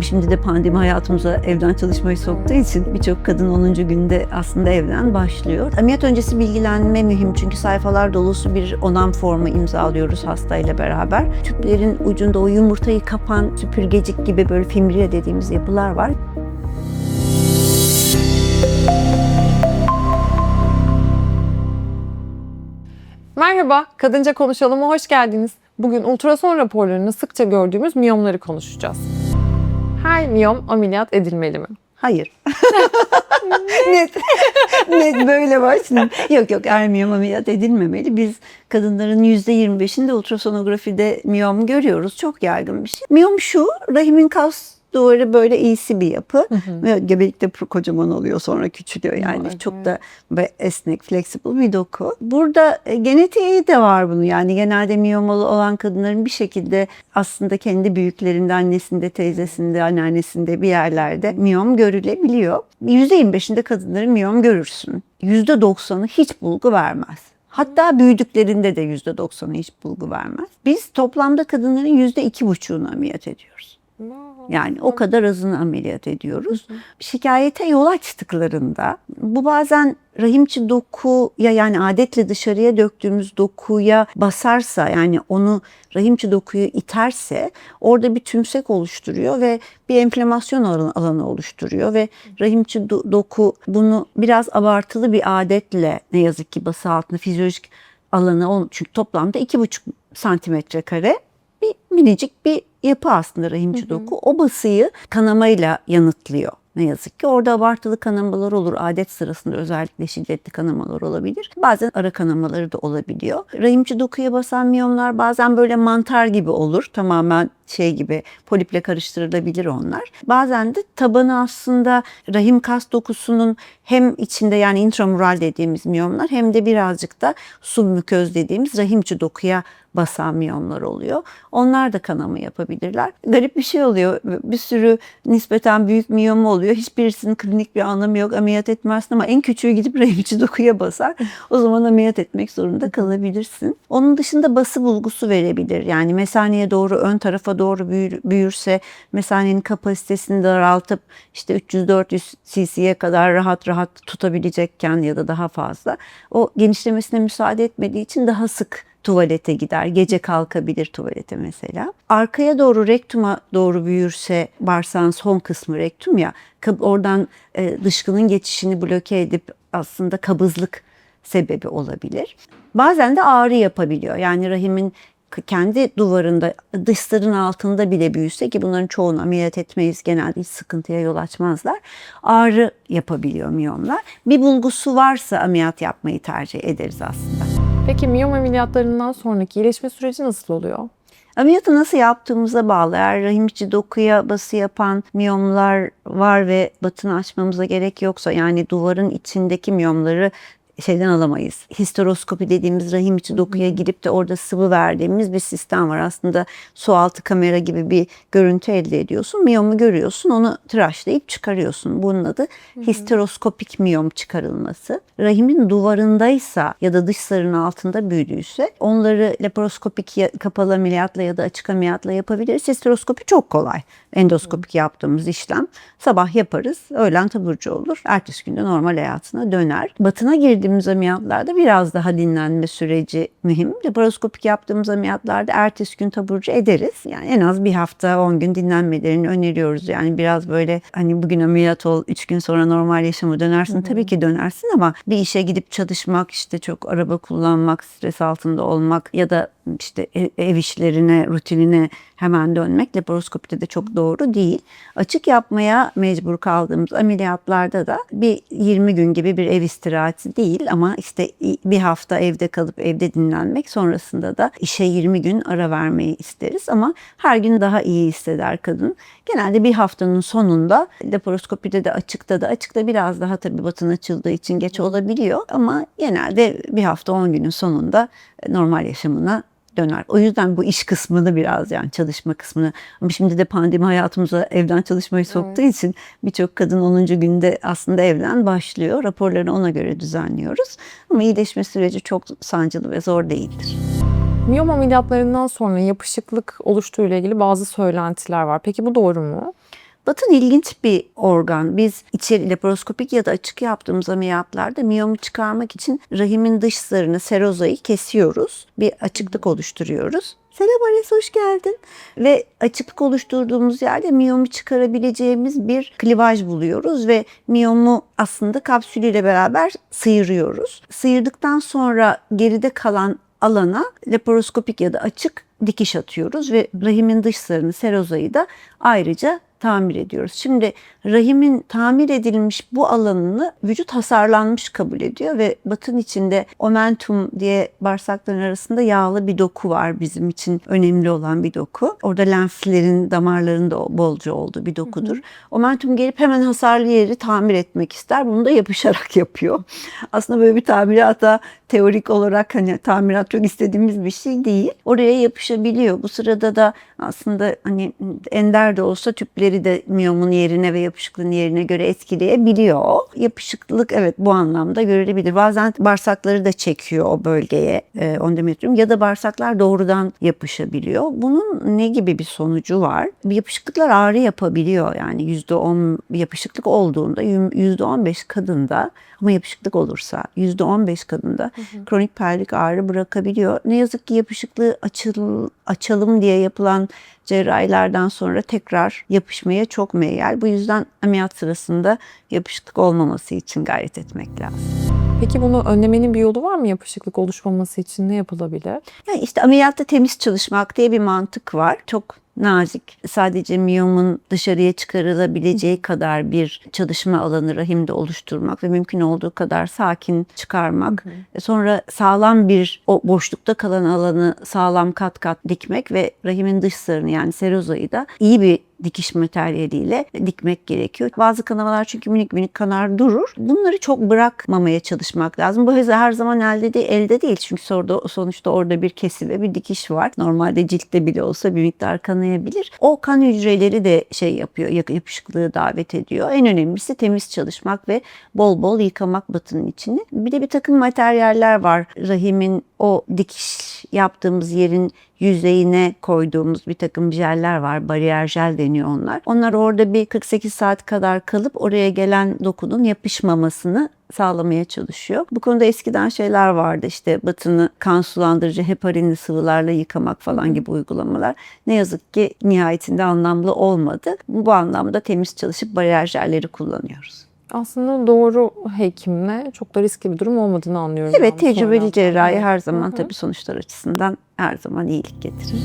Şimdi de pandemi hayatımıza evden çalışmayı soktuğu için birçok kadın 10. günde aslında evden başlıyor. Ameliyat öncesi bilgilenme mühim çünkü sayfalar dolusu bir onam formu imzalıyoruz hastayla beraber. Tüplerin ucunda o yumurtayı kapan süpürgecik gibi böyle fimbriye dediğimiz yapılar var. Merhaba, Kadınca Konuşalım'a hoş geldiniz. Bugün ultrason raporlarında sıkça gördüğümüz miyomları konuşacağız. Her miyom ameliyat edilmeli mi? Hayır. net, net böyle başlayayım. Yok yok er miyom ameliyat edilmemeli. Biz kadınların %25'inde ultrasonografide miyom görüyoruz. Çok yaygın bir şey. Miyom şu, rahimin kas duvarı böyle iyisi bir yapı ve gebelikte kocaman oluyor sonra küçülüyor yani Evet, çok da esnek, flexible bir doku. Burada e, genetiği de var bunun yani genelde miyomalı olan kadınların bir şekilde aslında kendi büyüklerinde, annesinde, teyzesinde, anneannesinde bir yerlerde miyom görülebiliyor. %25'inde kadınların miyom görürsün. %90'ı hiç bulgu vermez. Hatta büyüdüklerinde de %90'ı hiç bulgu vermez. Biz toplamda kadınların %2,5'unu ameliyat ediyoruz. Yani o kadar azını ameliyat ediyoruz. Şikayete yol açtıklarında bu bazen rahimçi dokuya yani adetle dışarıya döktüğümüz dokuya basarsa yani onu rahimçi dokuyu iterse orada bir tümsek oluşturuyor ve bir enflamasyon alanı, oluşturuyor ve rahimçi do- doku bunu biraz abartılı bir adetle ne yazık ki bası altında fizyolojik alanı çünkü toplamda iki buçuk santimetre kare minicik bir yapı aslında rahimçi doku. O basıyı kanamayla yanıtlıyor. Ne yazık ki orada abartılı kanamalar olur. Adet sırasında özellikle şiddetli kanamalar olabilir. Bazen ara kanamaları da olabiliyor. Rahimçi dokuya basan miyomlar bazen böyle mantar gibi olur. Tamamen şey gibi poliple karıştırılabilir onlar. Bazen de tabanı aslında rahim kas dokusunun hem içinde yani intramural dediğimiz miyomlar hem de birazcık da submuköz dediğimiz rahimçi dokuya basan miyomlar oluyor. Onlar da kanama yapabilirler. Garip bir şey oluyor. Bir sürü nispeten büyük miyom oluyor. Hiçbirisinin klinik bir anlamı yok. Ameliyat etmezsin ama en küçüğü gidip rahimçi dokuya basar. O zaman ameliyat etmek zorunda kalabilirsin. Onun dışında bası bulgusu verebilir. Yani mesaneye doğru ön tarafa doğru büyür, büyürse mesanenin kapasitesini daraltıp işte 300-400 cc'ye kadar rahat rahat tutabilecekken ya da daha fazla o genişlemesine müsaade etmediği için daha sık tuvalete gider. Gece kalkabilir tuvalete mesela. Arkaya doğru rektuma doğru büyürse bağırsağın son kısmı rektum ya oradan e, dışkının geçişini bloke edip aslında kabızlık sebebi olabilir. Bazen de ağrı yapabiliyor. Yani rahimin kendi duvarında dışların altında bile büyüse ki bunların çoğunu ameliyat etmeyiz genelde hiç sıkıntıya yol açmazlar. Ağrı yapabiliyor miyomlar. Bir bulgusu varsa ameliyat yapmayı tercih ederiz aslında. Peki miyom ameliyatlarından sonraki iyileşme süreci nasıl oluyor? Ameliyatı nasıl yaptığımıza bağlı. Eğer rahim içi dokuya bası yapan miyomlar var ve batını açmamıza gerek yoksa yani duvarın içindeki miyomları şeyden alamayız. Histeroskopi dediğimiz rahim içi dokuya girip de orada sıvı verdiğimiz bir sistem var. Aslında su altı kamera gibi bir görüntü elde ediyorsun. Miyomu görüyorsun, onu tıraşlayıp çıkarıyorsun. Bunun adı histeroskopik miyom çıkarılması. Rahimin duvarındaysa ya da dış sarının altında büyüdüyse onları laparoskopik kapalı ameliyatla ya da açık ameliyatla yapabiliriz. Histeroskopi çok kolay. Endoskopik yaptığımız işlem. Sabah yaparız, öğlen taburcu olur. Ertesi günde normal hayatına döner. Batına girdiğimiz ameliyatlarda biraz daha dinlenme süreci mühim. Laparoskopik yaptığımız ameliyatlarda ertesi gün taburcu ederiz. Yani en az bir hafta 10 gün dinlenmelerini öneriyoruz. Yani biraz böyle hani bugün ameliyat ol, 3 gün sonra normal yaşama dönersin. Tabii ki dönersin ama bir işe gidip çalışmak, işte çok araba kullanmak, stres altında olmak ya da işte ev, ev işlerine, rutinine hemen dönmek laparoskopide de çok doğru değil. Açık yapmaya mecbur kaldığımız ameliyatlarda da bir 20 gün gibi bir ev istirahati değil ama işte bir hafta evde kalıp evde dinlenmek sonrasında da işe 20 gün ara vermeyi isteriz ama her gün daha iyi hisseder kadın. Genelde bir haftanın sonunda laparoskopide de açıkta da açıkta biraz daha tabii batın açıldığı için geç olabiliyor ama genelde bir hafta 10 günün sonunda normal yaşamına döner. O yüzden bu iş kısmını biraz yani çalışma kısmını ama şimdi de pandemi hayatımıza evden çalışmayı soktuğu için birçok kadın 10. günde aslında evden başlıyor. Raporlarını ona göre düzenliyoruz. Ama iyileşme süreci çok sancılı ve zor değildir. Miyom ameliyatlarından sonra yapışıklık oluştuğu ile ilgili bazı söylentiler var. Peki bu doğru mu? Batın ilginç bir organ. Biz içeri laparoskopik ya da açık yaptığımız ameliyatlarda miyomu çıkarmak için rahimin dış zarını, serozayı kesiyoruz. Bir açıklık oluşturuyoruz. Selam Ares hoş geldin. Ve açıklık oluşturduğumuz yerde miyomu çıkarabileceğimiz bir klivaj buluyoruz ve miyomu aslında kapsülüyle beraber sıyırıyoruz. Sıyırdıktan sonra geride kalan alana laparoskopik ya da açık dikiş atıyoruz ve rahimin dış zarını, serozayı da ayrıca tamir ediyoruz. Şimdi rahimin tamir edilmiş bu alanını vücut hasarlanmış kabul ediyor ve batın içinde omentum diye bağırsakların arasında yağlı bir doku var bizim için önemli olan bir doku. Orada lenflerin damarların da bolca olduğu bir dokudur. Omentum gelip hemen hasarlı yeri tamir etmek ister. Bunu da yapışarak yapıyor. Aslında böyle bir tamirata teorik olarak hani tamirat çok istediğimiz bir şey değil. Oraya yapışabiliyor. Bu sırada da aslında hani ender de olsa tüpleri de miyomun yerine ve yapışıklığın yerine göre etkileyebiliyor. Yapışıklık evet bu anlamda görülebilir. Bazen bağırsakları da çekiyor o bölgeye e, endometrium ya da bağırsaklar doğrudan yapışabiliyor. Bunun ne gibi bir sonucu var? Yapışıklıklar ağrı yapabiliyor. Yani %10 yapışıklık olduğunda %15 kadında ama yapışıklık olursa %15 kadında kronik pelvik ağrı bırakabiliyor. Ne yazık ki yapışıklığı açıl, açalım diye yapılan cerrahilerden sonra tekrar yapışmaya çok meyyal. Bu yüzden ameliyat sırasında yapışıklık olmaması için gayret etmek lazım. Peki bunu önlemenin bir yolu var mı yapışıklık oluşmaması için ne yapılabilir? Yani işte ameliyatta temiz çalışmak diye bir mantık var. Çok nazik, sadece miyomun dışarıya çıkarılabileceği kadar bir çalışma alanı rahimde oluşturmak ve mümkün olduğu kadar sakin çıkarmak. E Sonra sağlam bir o boşlukta kalan alanı sağlam kat kat dikmek ve rahimin dış zarını yani serozayı da iyi bir dikiş materyaliyle dikmek gerekiyor. Bazı kanamalar çünkü minik minik kanar durur. Bunları çok bırakmamaya çalışmak lazım. Bu her zaman elde değil, elde değil. Çünkü sonuçta, sonuçta orada bir kesi ve bir dikiş var. Normalde ciltte bile olsa bir miktar kanayabilir. O kan hücreleri de şey yapıyor, yapışıklığı davet ediyor. En önemlisi temiz çalışmak ve bol bol yıkamak batının içini. Bir de bir takım materyaller var. Rahimin o dikiş yaptığımız yerin yüzeyine koyduğumuz bir takım jeller var. Bariyer jel deniyor onlar. Onlar orada bir 48 saat kadar kalıp oraya gelen dokunun yapışmamasını sağlamaya çalışıyor. Bu konuda eskiden şeyler vardı işte batını kan sulandırıcı heparinli sıvılarla yıkamak falan gibi uygulamalar. Ne yazık ki nihayetinde anlamlı olmadı. Bu anlamda temiz çalışıp bariyer jelleri kullanıyoruz. Aslında doğru hekimle çok da riskli bir durum olmadığını anlıyorum. Evet tecrübeli cerrahi her zaman Hı hı. tabii sonuçlar açısından her zaman iyilik getirir.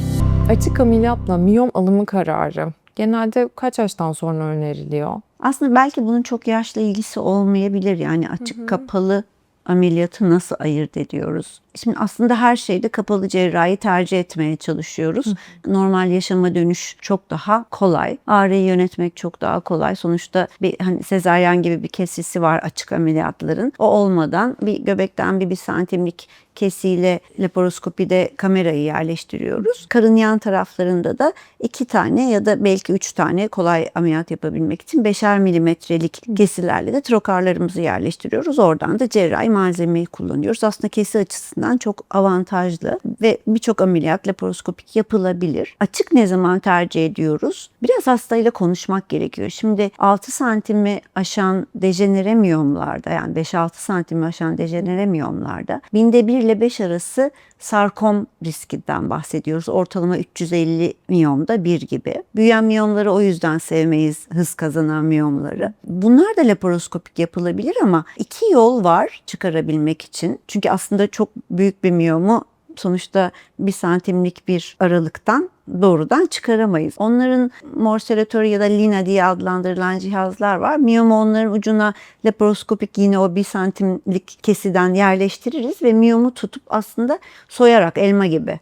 Açık ameliyatla miyom alımı kararı genelde kaç yaştan sonra öneriliyor? Aslında belki bunun çok yaşla ilgisi olmayabilir. Yani açık kapalı ameliyatı nasıl ayırt ediyoruz? Şimdi aslında her şeyde kapalı cerrahi tercih etmeye çalışıyoruz. Normal yaşama dönüş çok daha kolay. Ağrıyı yönetmek çok daha kolay. Sonuçta bir hani sezaryen gibi bir kesisi var açık ameliyatların. O olmadan bir göbekten bir, bir santimlik kesiyle laparoskopide kamerayı yerleştiriyoruz. Karın yan taraflarında da iki tane ya da belki üç tane kolay ameliyat yapabilmek için beşer milimetrelik kesilerle de trokarlarımızı yerleştiriyoruz. Oradan da cerrahi malzemeyi kullanıyoruz. Aslında kesi açısından çok avantajlı ve birçok ameliyat laparoskopik yapılabilir. Açık ne zaman tercih ediyoruz? Biraz hastayla konuşmak gerekiyor. Şimdi 6 santimi aşan dejenere miyomlarda yani 5-6 santimi aşan dejenere miyomlarda binde 1 ile 5 arası sarkom riskinden bahsediyoruz. Ortalama 350 miyomda bir gibi. Büyüyen miyomları o yüzden sevmeyiz hız kazanan miyomları. Bunlar da laparoskopik yapılabilir ama iki yol var çıkarabilmek için. Çünkü aslında çok büyük bir miyomu sonuçta bir santimlik bir aralıktan doğrudan çıkaramayız. Onların morselatörü ya da lina diye adlandırılan cihazlar var. Miyomu onların ucuna laparoskopik yine o bir santimlik kesiden yerleştiririz ve miyomu tutup aslında soyarak elma gibi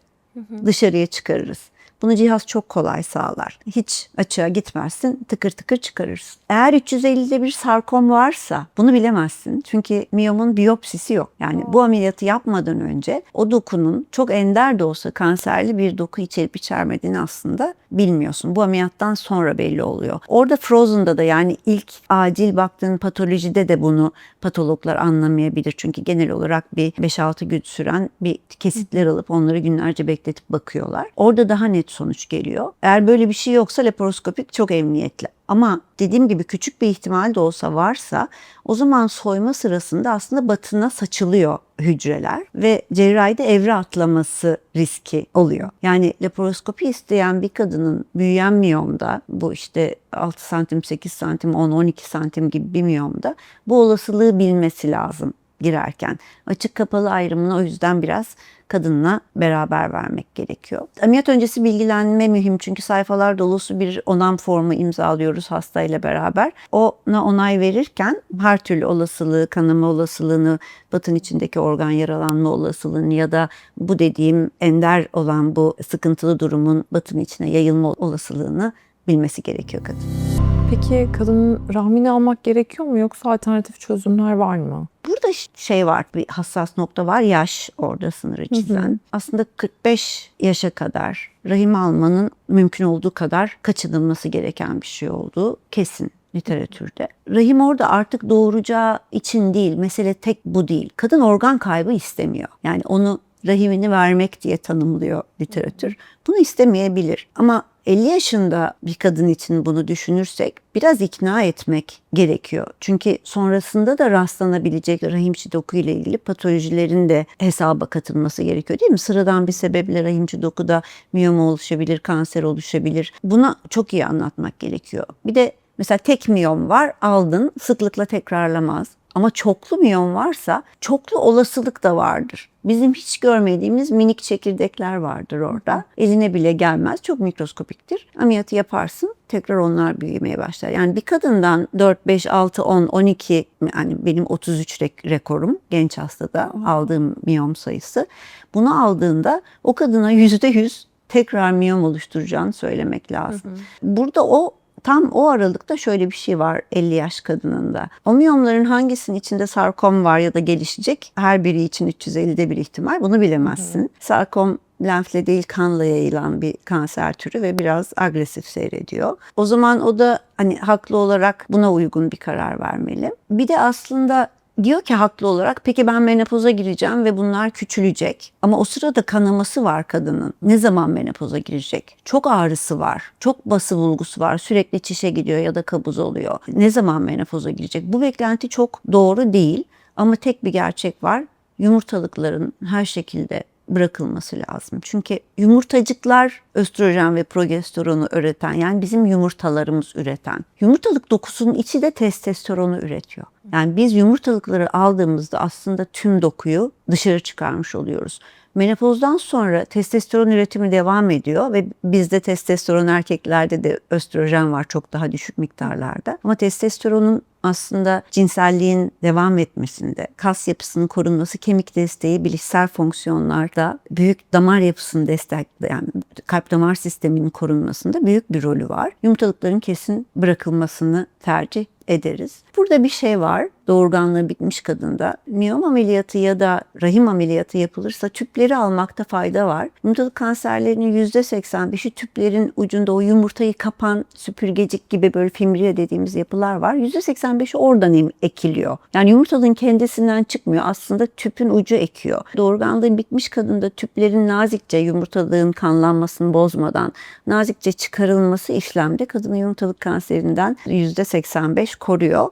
dışarıya çıkarırız. Bunu cihaz çok kolay sağlar. Hiç açığa gitmezsin, tıkır tıkır çıkarırsın. Eğer 350'de bir sarkom varsa bunu bilemezsin. Çünkü miyomun biyopsisi yok. Yani bu ameliyatı yapmadan önce o dokunun çok ender de olsa kanserli bir doku içerip içermediğini aslında bilmiyorsun. Bu ameliyattan sonra belli oluyor. Orada Frozen'da da yani ilk acil baktığın patolojide de bunu patologlar anlamayabilir. Çünkü genel olarak bir 5-6 gün süren bir kesitler alıp onları günlerce bekletip bakıyorlar. Orada daha net net sonuç geliyor. Eğer böyle bir şey yoksa laparoskopik çok emniyetli. Ama dediğim gibi küçük bir ihtimal de olsa varsa o zaman soyma sırasında aslında batına saçılıyor hücreler ve cerrahide evre atlaması riski oluyor. Yani laparoskopi isteyen bir kadının büyüyen miyomda bu işte 6 santim, 8 santim, 10, 12 santim gibi bir miyomda bu olasılığı bilmesi lazım girerken. Açık kapalı ayrımını o yüzden biraz kadınla beraber vermek gerekiyor. Ameliyat öncesi bilgilenme mühim çünkü sayfalar dolusu bir onam formu imzalıyoruz hastayla beraber. Ona onay verirken her türlü olasılığı, kanama olasılığını, batın içindeki organ yaralanma olasılığını ya da bu dediğim ender olan bu sıkıntılı durumun batın içine yayılma olasılığını bilmesi gerekiyor kadın. Peki kadının rahmini almak gerekiyor mu yoksa alternatif çözümler var mı? Burada şey var, bir hassas nokta var. Yaş orada sınırı çizen. Aslında 45 yaşa kadar rahim almanın mümkün olduğu kadar kaçınılması gereken bir şey olduğu kesin literatürde. Rahim orada artık doğuracağı için değil, mesele tek bu değil. Kadın organ kaybı istemiyor. Yani onu rahimini vermek diye tanımlıyor literatür. Bunu istemeyebilir ama 50 yaşında bir kadın için bunu düşünürsek biraz ikna etmek gerekiyor. Çünkü sonrasında da rastlanabilecek rahimçi doku ile ilgili patolojilerin de hesaba katılması gerekiyor değil mi? Sıradan bir sebeple rahimçi dokuda miyom oluşabilir, kanser oluşabilir. Buna çok iyi anlatmak gerekiyor. Bir de mesela tek miyom var aldın sıklıkla tekrarlamaz. Ama çoklu miyom varsa çoklu olasılık da vardır. Bizim hiç görmediğimiz minik çekirdekler vardır orada. Eline bile gelmez. Çok mikroskopiktir. Ameliyatı yaparsın tekrar onlar büyümeye başlar. Yani bir kadından 4, 5, 6, 10, 12 yani benim 33 rek- rekorum genç hastada aldığım miyom sayısı. Bunu aldığında o kadına %100 tekrar miyom oluşturacağını söylemek lazım. Burada o Tam o aralıkta şöyle bir şey var 50 yaş kadınında. O miyomların hangisinin içinde sarkom var ya da gelişecek her biri için 350'de bir ihtimal bunu bilemezsin. Sarkom lenfle değil kanla yayılan bir kanser türü ve biraz agresif seyrediyor. O zaman o da hani haklı olarak buna uygun bir karar vermeli. Bir de aslında Diyor ki haklı olarak peki ben menopoza gireceğim ve bunlar küçülecek. Ama o sırada kanaması var kadının. Ne zaman menopoza girecek? Çok ağrısı var. Çok bası bulgusu var. Sürekli çişe gidiyor ya da kabuz oluyor. Ne zaman menopoza girecek? Bu beklenti çok doğru değil. Ama tek bir gerçek var. Yumurtalıkların her şekilde bırakılması lazım. Çünkü yumurtacıklar östrojen ve progesteronu üreten yani bizim yumurtalarımız üreten. Yumurtalık dokusunun içi de testosteronu üretiyor. Yani biz yumurtalıkları aldığımızda aslında tüm dokuyu dışarı çıkarmış oluyoruz. Menopozdan sonra testosteron üretimi devam ediyor ve bizde testosteron erkeklerde de östrojen var çok daha düşük miktarlarda. Ama testosteronun aslında cinselliğin devam etmesinde, kas yapısının korunması, kemik desteği, bilişsel fonksiyonlarda büyük damar yapısını destekleyen, kalp damar sisteminin korunmasında büyük bir rolü var. Yumurtalıkların kesin bırakılmasını tercih ederiz. Burada bir şey var. Doğurganlığı bitmiş kadında miyom ameliyatı ya da rahim ameliyatı yapılırsa tüpleri almakta fayda var. Yumurtalık kanserlerinin %85'i tüplerin ucunda o yumurtayı kapan süpürgecik gibi böyle fimbriye dediğimiz yapılar var. %85'i oradan ekiliyor. Yani yumurtalığın kendisinden çıkmıyor. Aslında tüpün ucu ekiyor. Doğurganlığı bitmiş kadında tüplerin nazikçe yumurtalığın kanlanmasını bozmadan nazikçe çıkarılması işlemde kadının yumurtalık kanserinden %85 koruyor.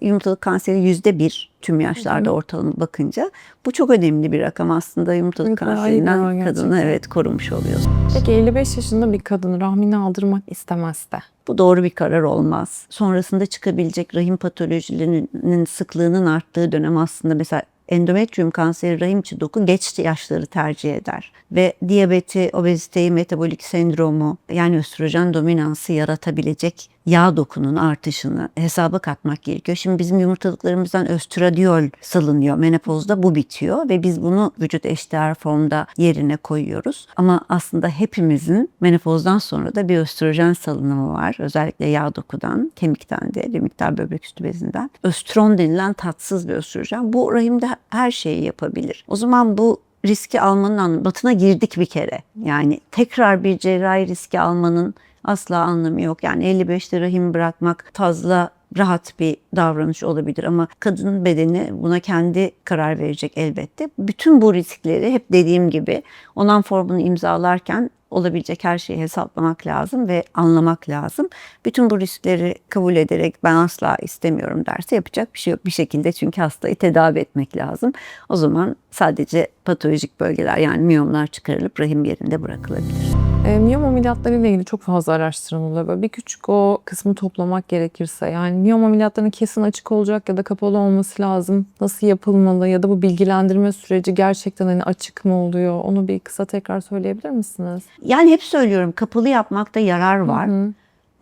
Yumurtalık kanseri %1 tüm yaşlarda ortalama bakınca. Bu çok önemli bir rakam aslında yumurtalık bir kanserinden kadını evet korumuş oluyor. Peki 55 yaşında bir kadın rahmini aldırmak istemezse Bu doğru bir karar olmaz. Sonrasında çıkabilecek rahim patolojilerinin sıklığının arttığı dönem aslında mesela endometrium kanseri rahim içi doku geç yaşları tercih eder. Ve diyabeti, obeziteyi, metabolik sendromu yani östrojen dominansı yaratabilecek yağ dokunun artışını hesaba katmak gerekiyor. Şimdi bizim yumurtalıklarımızdan östradiol salınıyor. Menopozda bu bitiyor ve biz bunu vücut eşdeğer formda yerine koyuyoruz. Ama aslında hepimizin menopozdan sonra da bir östrojen salınımı var. Özellikle yağ dokudan, kemikten de bir miktar böbrek üstü bezinden. Östron denilen tatsız bir östrojen. Bu rahimde her şeyi yapabilir. O zaman bu riski almanın batına girdik bir kere. Yani tekrar bir cerrahi riski almanın asla anlamı yok. Yani 55'te rahim bırakmak fazla rahat bir davranış olabilir ama kadının bedeni buna kendi karar verecek elbette. Bütün bu riskleri hep dediğim gibi onan formunu imzalarken olabilecek her şeyi hesaplamak lazım ve anlamak lazım. Bütün bu riskleri kabul ederek ben asla istemiyorum derse yapacak bir şey yok bir şekilde çünkü hastayı tedavi etmek lazım. O zaman sadece patolojik bölgeler yani miyomlar çıkarılıp rahim yerinde bırakılabilir. E, miyom ameliyatları ile ilgili çok fazla araştırma oluyor. Böyle bir küçük o kısmı toplamak gerekirse yani miyom ameliyatlarının kesin açık olacak ya da kapalı olması lazım. Nasıl yapılmalı ya da bu bilgilendirme süreci gerçekten hani açık mı oluyor? Onu bir kısa tekrar söyleyebilir misiniz? Yani hep söylüyorum kapalı yapmakta yarar var. Hı.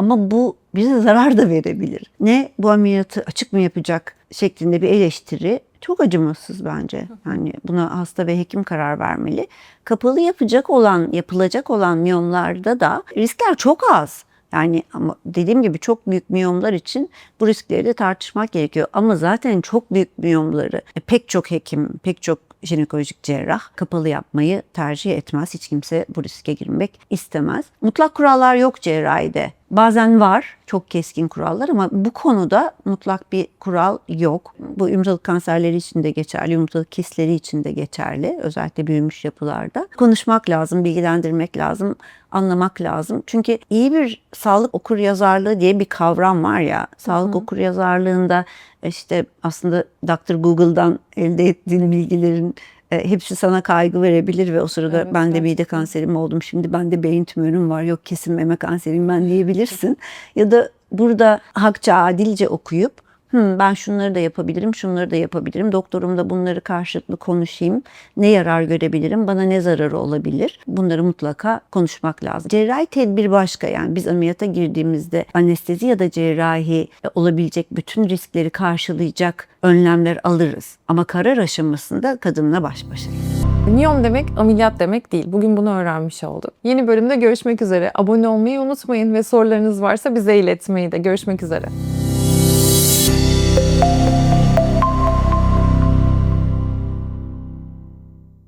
Ama bu bize zarar da verebilir. Ne bu ameliyatı açık mı yapacak şeklinde bir eleştiri çok acımasız bence. Yani buna hasta ve hekim karar vermeli. Kapalı yapacak olan, yapılacak olan miyomlarda da riskler çok az. Yani ama dediğim gibi çok büyük miyomlar için bu riskleri de tartışmak gerekiyor. Ama zaten çok büyük miyomları e, pek çok hekim, pek çok jinekolojik cerrah kapalı yapmayı tercih etmez. Hiç kimse bu riske girmek istemez. Mutlak kurallar yok cerrahide. Bazen var çok keskin kurallar ama bu konuda mutlak bir kural yok. Bu yumurtalık kanserleri için de geçerli, yumurtalık kistleri için de geçerli. Özellikle büyümüş yapılarda. Konuşmak lazım, bilgilendirmek lazım, anlamak lazım. Çünkü iyi bir sağlık okur yazarlığı diye bir kavram var ya. Sağlık okur yazarlığında işte aslında Dr. Google'dan elde ettiğin bilgilerin e, hepsi sana kaygı verebilir ve o sırada Evet, ben de mide gerçekten. kanserim oldum şimdi ben de beyin tümörüm var yok kesin meme kanserim ben diyebilirsin. ya da burada hakça adilce okuyup "Hmm, ben şunları da yapabilirim, şunları da yapabilirim. Doktorumla bunları karşılıklı konuşayım. Ne yarar görebilirim, bana ne zararı olabilir? Bunları mutlaka konuşmak lazım. Cerrahi tedbir başka yani biz ameliyata girdiğimizde anestezi ya da cerrahi e, olabilecek bütün riskleri karşılayacak önlemler alırız. Ama karar aşamasında kadınla baş başayız. Miyom demek ameliyat demek değil. Bugün bunu öğrenmiş olduk. Yeni bölümde görüşmek üzere. Abone olmayı unutmayın ve sorularınız varsa bize iletmeyi de. Görüşmek üzere.